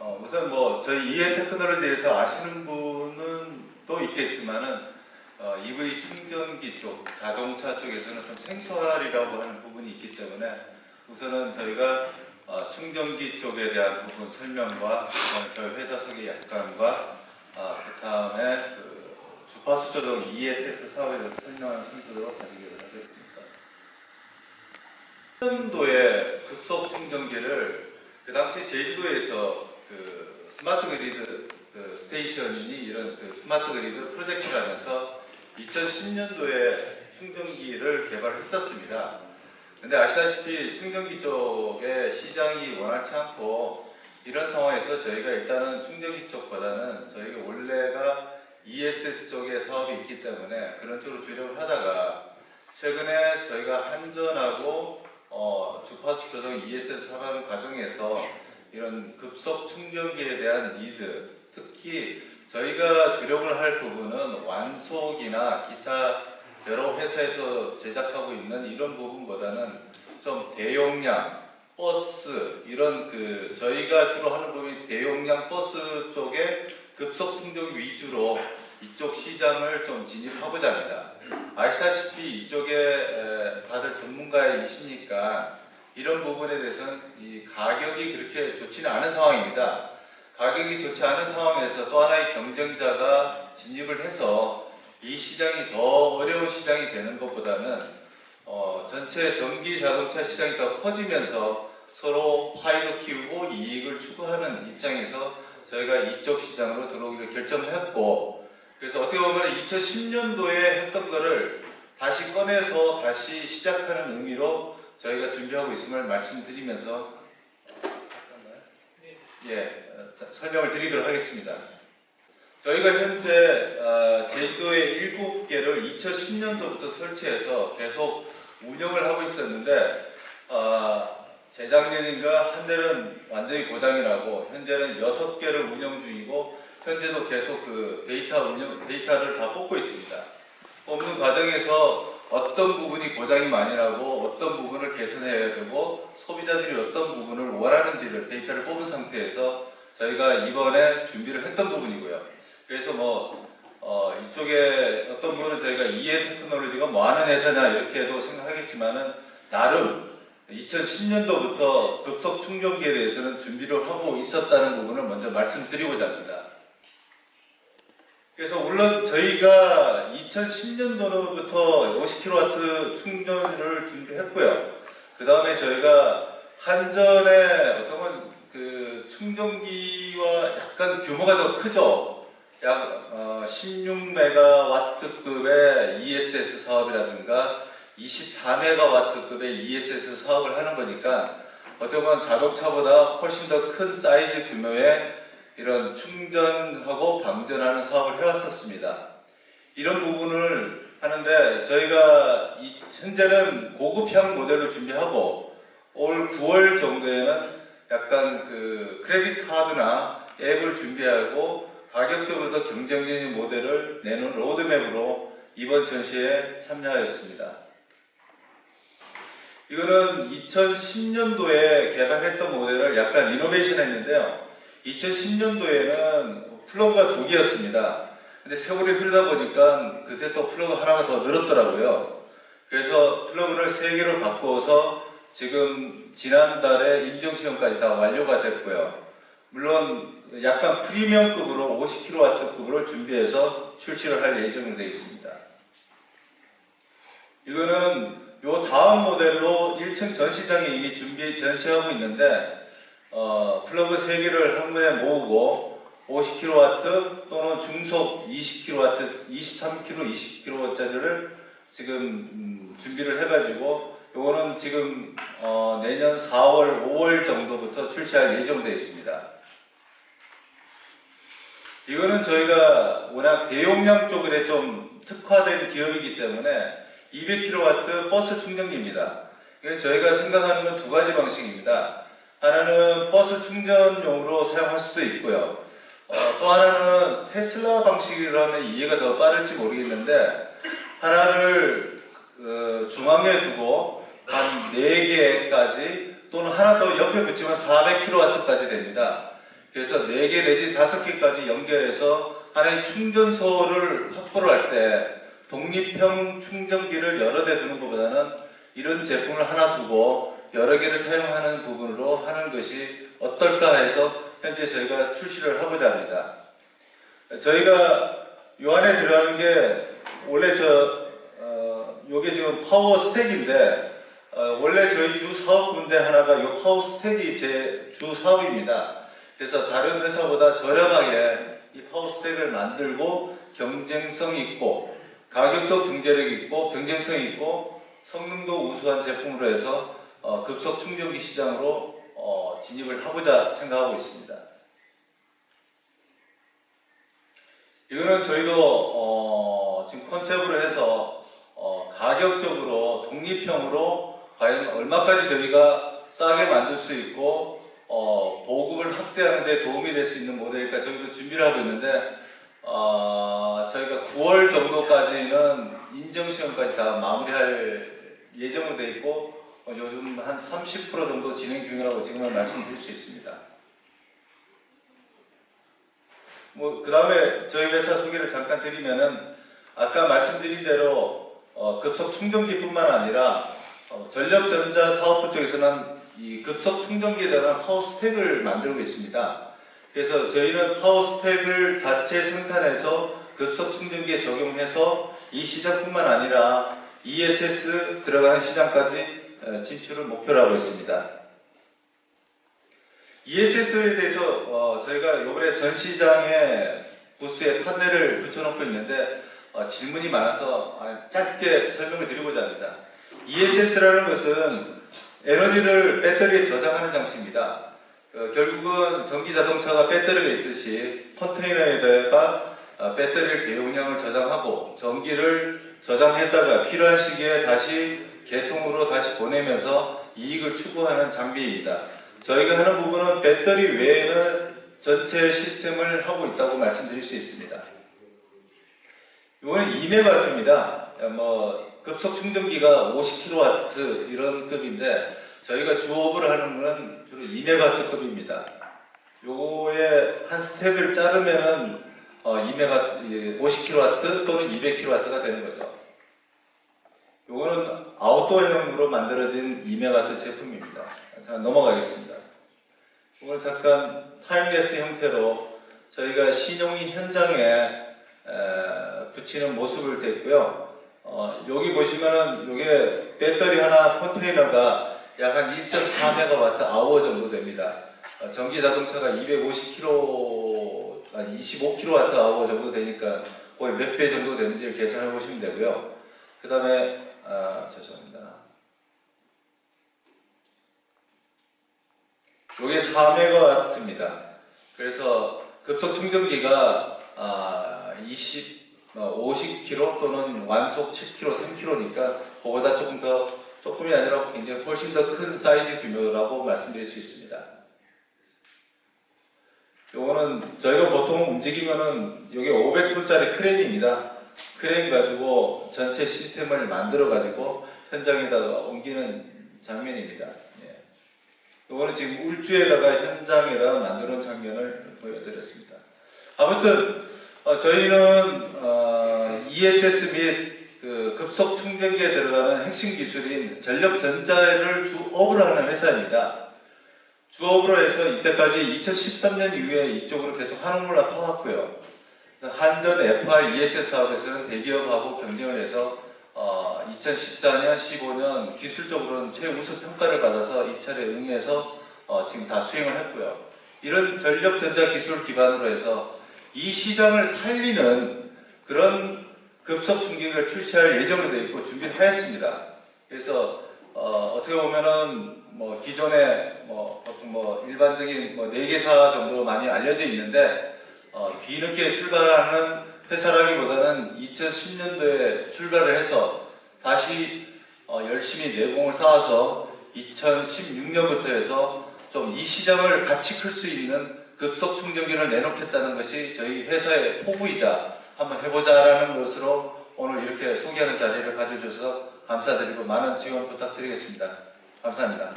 어, 우선 뭐 저희 EA 테크놀로지에서 아시는 분은 또 있겠지만은 어, EV 충전기 쪽, 자동차 쪽에서는 좀 생소하리라고 하는 부분이 있기 때문에 우선은 저희가 어, 충전기 쪽에 대한 부분 설명과 저희 회사 소개 약관과 아, 그다음에 그 주파수 조정 ESS 사업에 대해서 설명하는 순서로 가지기로 하겠습니다. 2000년도에 급속 충전기를 그 당시 제주도에서 그 스마트 그리드 그 스테이션이 이런 그 스마트 그리드 프로젝트를 하면서 2010년도에 충전기를 개발했었습니다. 근데 아시다시피 충전기 쪽에 시장이 원활치 않고 이런 상황에서 저희가 일단은 충전기 쪽보다는 저희가 원래가 ESS 쪽에 사업이 있기 때문에 그런 쪽으로 주력을 하다가 최근에 저희가 한전하고 어, 주파수 조정 ESS 사업하는 과정에서 이런 급속 충전기에 대한 니드, 특히 저희가 주력을 할 부분은 완속이나 기타 여러 회사에서 제작하고 있는 이런 부분보다는 좀 대용량 버스 이런 그 저희가 주로 하는 부분이 대용량 버스 쪽에 급속 충전기 위주로 이쪽 시장을 좀 진입하고자 합니다. 아시다시피 이쪽에 에, 다들 전문가이시니까 이런 부분에 대해서는 이 가격이 그렇게 좋지는 않은 상황입니다. 가격이 좋지 않은 상황에서 또 하나의 경쟁자가 진입을 해서 이 시장이 더 어려운 시장이 되는 것보다는 어, 전체 전기 자동차 시장이 더 커지면서 서로 파이도 키우고 이익을 추구하는 입장에서 저희가 이쪽 시장으로 들어오기로 결정을 했고 그래서 어떻게 보면 2010년도에 했던 거를 다시 꺼내서 다시 시작하는 의미로 저희가 준비하고 있음을 말씀드리면서 예 어, 자, 설명을 드리도록 하겠습니다. 저희가 현재 어, 제주도에 7개를 2010년도부터 설치해서 계속 운영을 하고 있었는데 어, 재작년인가 한 대는 완전히 고장이 나고 현재는 6개를 운영 중이고 현재도 계속 그 데이터 운영 데이터를 다 뽑고 있습니다. 뽑는 과정에서 어떤 부분이 고장이 많이 나고 어떤 부분을 개선해야 되고 소비자들이 어떤 부분을 원하는지를 데이터를 뽑은 상태에서 저희가 이번에 준비를 했던 부분이고요. 그래서 뭐 어, 이쪽에 어떤 부분은 저희가 이해 테크놀로지가 뭐 하는 회사냐 이렇게도 생각하겠지만은 나름 2010년도부터 급속 충전기에 대해서는 준비를 하고 있었다는 부분을 먼저 말씀드리고자 합니다. 그래서 물론 저희가 2010년도부터 50kW 충전을 준비했고요. 그 다음에 저희가 한전의 어떤 건 그 충전기와 약간 규모가 더 크죠. 약 어, 16메가와트급의 ESS 사업이라든가 24메가와트급의 ESS 사업을 하는 거니까 어떻게 보면 자동차보다 훨씬 더 큰 사이즈 규모의 이런 충전하고 방전하는 사업을 해왔었습니다. 이런 부분을 하는데 저희가 이- 현재는 고급형 모델을 준비하고 올 9월 정도에는 약간 그 크레딧 카드나 앱을 준비하고 가격적으로 더 경쟁적인 모델을 내놓은 로드맵으로 이번 전시에 참여하였습니다. 이거는 2010년도에 개발했던 모델을 약간 리노베이션 했는데요. 2010년도에는 플러그가 두 개였습니다. 근데 세월이 흐르다 보니까 그새 또 플러그 하나가 더 늘었더라고요. 그래서 플러그를 세 개로 바꿔서 지금 지난달에 인증시험까지 다 완료가 됐고요. 물론 약간 프리미엄급으로 50kW급으로 준비해서 출시를 할 예정으로 되어 있습니다. 이거는 요 다음 모델로 1층 전시장에 이미 준비 전시하고 있는데 어, 플러그 3개를 한 번에 모으고 50kW 또는 중속 20kW, 23kW, 20kW짜리를 지금 음, 준비를 해가지고 요거는 지금 어, 내년 4월, 5월 정도부터 출시할 예정되어 있습니다. 이거는 저희가 워낙 대용량 쪽에 좀 특화된 기업이기 때문에 200kW 버스 충전기입니다. 저희가 생각하는 건 두 가지 방식입니다. 하나는 버스 충전용으로 사용할 수도 있고요. 어, 또 하나는 테슬라 방식으로 하면 이해가 더 빠를지 모르겠는데 하나를 어, 중앙에 두고 한 4개까지 또는 하나 더 옆에 붙이면 400kW까지 됩니다. 그래서 4개 내지 5개까지 연결해서 하나의 충전소를 확보를 할 때 독립형 충전기를 여러 대 두는 것보다는 이런 제품을 하나 두고 여러 개를 사용하는 부분으로 하는 것이 어떨까 해서 현재 저희가 출시를 하고자 합니다. 저희가 요 안에 들어가는 게 원래 저 어, 요게 지금 파워 스택인데 어, 원래 저희 주 사업 군데 하나가 요 파워 스택이 제 주 사업입니다. 그래서 다른 회사보다 저렴하게 이 파워 스택을 만들고 경쟁성 있고 가격도 경제력 있고 경쟁성 있고 성능도 우수한 제품으로 해서 어, 급속 충전기 시장으로 어, 진입을 하고자 생각하고 있습니다. 이거는 저희도 어, 지금 컨셉으로 해서 어, 가격적으로 독립형으로 과연 얼마까지 저희가 싸게 만들 수 있고 어, 보급을 확대하는 데 도움이 될 수 있는 모델일까 저희도 준비를 하고 있는데 어, 저희가 9월 정도까지는 인정 시험까지 다 마무리할 예정으로 돼 있고 어, 요즘 한 30% 정도 진행 중이라고 지금은 말씀드릴 수 있습니다. 뭐 그 다음에 저희 회사 소개를 잠깐 드리면은 아까 말씀드린 대로 어, 급속 충전기뿐만 아니라 어, 전력전자 사업부 쪽에서는 이 급속 충전기에 대한 파워 스택을 만들고 있습니다. 그래서 저희는 파워 스택을 자체 생산해서 급속 충전기에 적용해서 이 시장뿐만 아니라 ESS 들어가는 시장까지 어, 진출을 목표로 하고 있습니다. ESS에 대해서 어, 저희가 이번에 전시장에 부스에 판넬을 붙여놓고 있는데 어, 질문이 많아서 아, 짧게 설명을 드리고자 합니다. ESS라는 것은 에너지를 배터리에 저장하는 장치입니다. 어, 결국은 전기 자동차가 배터리가 있듯이 컨테이너에다가 어, 배터리를 대용량을 저장하고 전기를 저장했다가 필요한 시기에 다시 개통으로 다시 보내면서 이익을 추구하는 장비입니다. 저희가 하는 부분은 배터리 외에는 전체 시스템을 하고 있다고 말씀드릴 수 있습니다. 이거는 2메가와트입니다. 뭐 급속 충전기가 50kW 이런 급인데 저희가 주업을 하는 거는 주로 2메가와트 급입니다. 요거에 한 스택을 자르면은 어 2메가 50kW 또는 200kW가 되는 거죠. 요거는 아웃도어형으로 만들어진 2메가와트 제품입니다. 자, 넘어가겠습니다. 오늘 잠깐 타임레스 형태로 저희가 신용이 현장에 에, 붙이는 모습을 댔고요. 어, 여기 보시면은 이게 배터리 하나 컨테이너가 약 한 1.4메가와트 아워 정도 됩니다. 어, 전기 자동차가 250kW, 아니 25kW 아워 정도 되니까 거의 몇 배 정도 되는지 계산해 보시면 되고요. 그 다음에 아, 죄송합니다. 요게 4메가와트입니다. 그래서 급속 충전기가 아, 20, 어, 50km 또는 완속 7km, 3km니까 그보다 조금 더 조금이 아니라 굉장히 훨씬 더 큰 사이즈 규모라고 말씀드릴 수 있습니다. 요거는 저희가 보통 움직이면은 요게 500톤짜리 크레인입니다. 크레인 가지고 전체 시스템을 만들어 가지고 현장에다가 옮기는 장면입니다. 예. 요거는 지금 울주에다가 현장에다가 만드는 장면을 보여드렸습니다. 아무튼 어, 저희는 어, ESS 및 그 급속 충전기에 들어가는 핵심 기술인 전력 전자를 주업으로 하는 회사입니다. 주업으로 해서 이때까지 2013년 이후에 이쪽으로 계속 한옥을 파왔고요. 한전 FR ESS 사업에서는 대기업하고 경쟁을 해서 어, 2014년, 15년 기술적으로는 최우수 평가를 받아서 입찰에 응해서 어, 지금 다 수행을 했고요. 이런 전력 전자 기술을 기반으로 해서 이 시장을 살리는 그런 급속 충격을 출시할 예정으로 되어 있고 준비를 하였습니다. 그래서 어, 떻게 보면은 뭐 기존에 뭐 뭐 일반적인 뭐 4개사 정도로 많이 알려져 있는데 어, 뒤늦게 출발하는 회사라기보다는 2010년도에 출발을 해서 다시 어, 열심히 내공을 쌓아서 2016년부터 해서 좀 이 시장을 같이 클 수 있는 급속 충전기를 내놓겠다는 것이 저희 회사의 포부이자 한번 해보자라는 것으로 오늘 이렇게 소개하는 자리를 가져주셔서 감사드리고 많은 지원 부탁드리겠습니다. 감사합니다.